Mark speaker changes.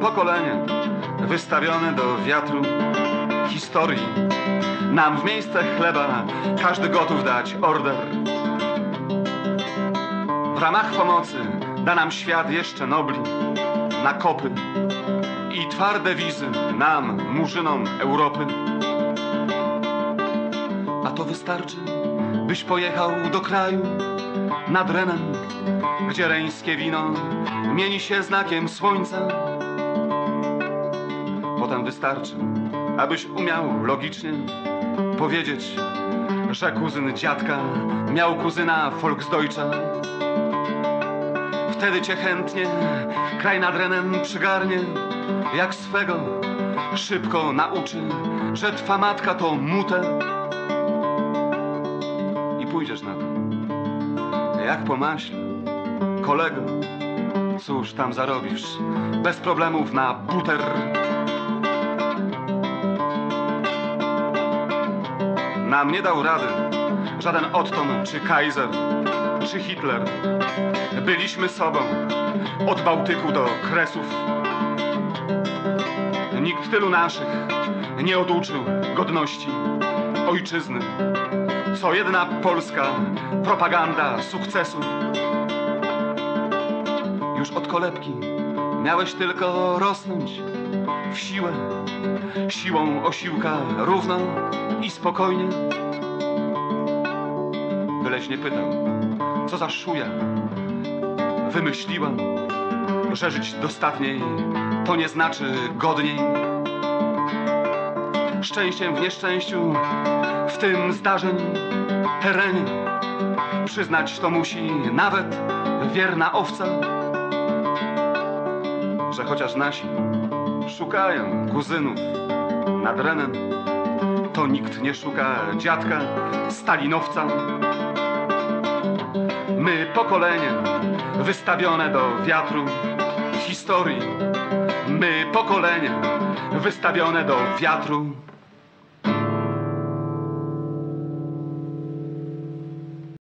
Speaker 1: pokolenie wystawione do wiatru historii. Nam w miejsce chleba każdy gotów dać order. W ramach pomocy da nam świat jeszcze nobli na kopy i twarde wizy nam, murzynom Europy. A to wystarczy, byś pojechał do kraju nad Renem, gdzie reńskie wino mieni się znakiem słońca. Potem wystarczy, abyś umiał logicznie powiedzieć, że kuzyn dziadka miał kuzyna Volksdeutscha. Wtedy cię chętnie kraj nad Renem przygarnie, jak swego szybko nauczy, że twa matka to mute. I pójdziesz na to, jak po maśle, kolego. Cóż tam zarobisz, bez problemów na buter. Nam nie dał rady żaden Otton czy Kaiser czy Hitler. Byliśmy sobą od Bałtyku do Kresów. Nikt tylu naszych nie oduczył godności ojczyzny, co jedna polska propaganda sukcesu. Już od kolebki miałeś tylko rosnąć w siłę, siłą osiłka równo i spokojnie. Byleś nie pytał, co za szuja wymyśliłam, że żyć dostatniej to nie znaczy godniej. Szczęściem w nieszczęściu, w tym zdarzeń terenie, przyznać to musi nawet wierna owca, że chociaż nasi szukają kuzynów nad Renem, to nikt nie szuka dziadka Stalinowca. My pokolenie wystawione do wiatru historii. My pokolenie wystawione do wiatru